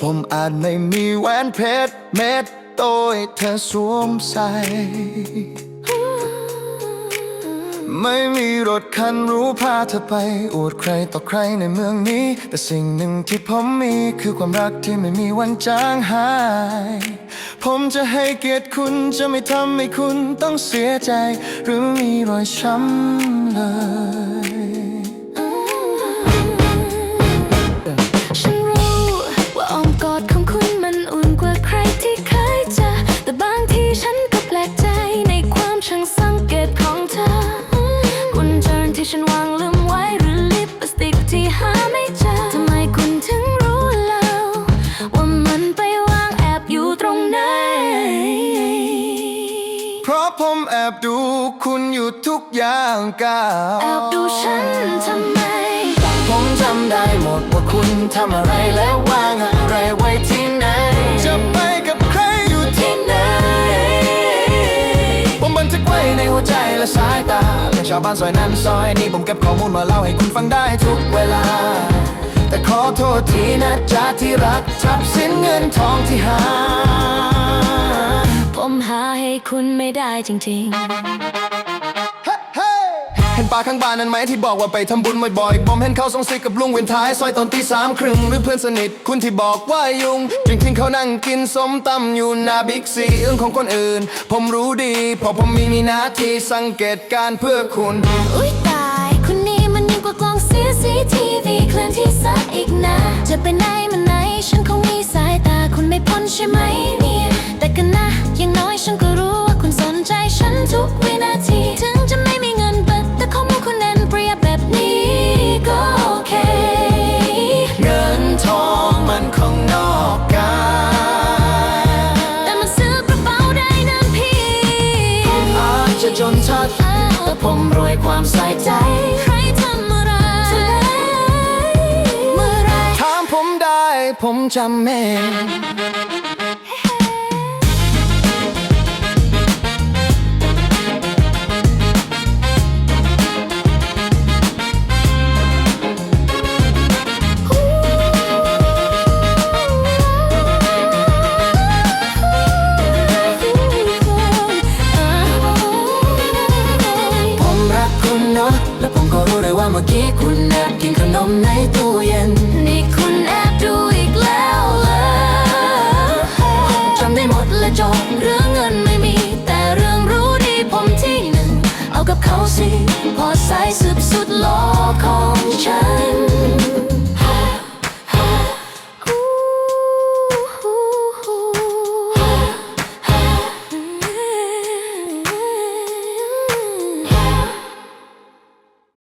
ผมอาจไม่มีแหวนเพชรเม็ดโตให้เธอสวมใส่ ไม่มีรถคันรู้พาเธอไป อวดใครต่อใครในเมืองนี้ แต่สิ่งหนึ่งที่ผมมีคือความรักที่ไม่มีวันจางหาย ผมจะให้เกียรติคุณจะไม่ทำให้คุณต้องเสียใจ หรือมีรอยช้ำเลย เพราะผมแอบดูคุณอยู่ทุกอย่างก้าวแอบดูฉันทำไม ผมจำได้หมดว่าคุณทำอะไรและวางอะไรไว้ที่ไหน จะไปกับใครอยู่ที่ไหน ผมบันทึกไว้ในหัวใจและสายตาเป็นชาวบ้านซอยนั้นซอยนี้ผมเก็บข้อมูลมาเล่าให้คุณฟังได้ทุกเวลา แต่ขอโทษทีนะจ๊ะที่รักทับสินเงินทองที่หาผม หาให้คุณไม่ได้จริงๆเห็นป้าข้างบ้านนั้นไหมที่บอกว่าไปทำบุญบ่อยๆผมเห็นเขาส่งซิกกับลุงเวนท้ายซอยตอนตีสามครึ่งหรือเพื่อนสนิท คุณที่บอกว่ายุงจึงทิ้งเขานั่งกินส้มตำอยู่หน้าบิ๊กซีเรื่องของคนอื่น ผมรู้ดีเพราะผมมีมีหน้าที่สังเกตการณ์เพื่อคุณ อุ๊ยตายคนนี้มันยิ่งกว่ากล้อง CCTV เคลื่อนที่ซะอีกนะ จะไปไหนมาไหน ฉันคงมีสายตาคุณไม่พ้นใช่ไหม จจะจนชัดแต่ผมรวยความใส่ใจ ใครทำอะไรเมื่อไรถามผมได้ผมจำแม่น มในตู้เย็น นี่คุณแอบดูอีกแล้วเหรอจำได้หมดและจบเรื่องเงินไม่มี แต่เรื่องรู้ดีผมที่หนึ่ง เอากับเขาสิ พอสายสืบสุดโลกของฉัน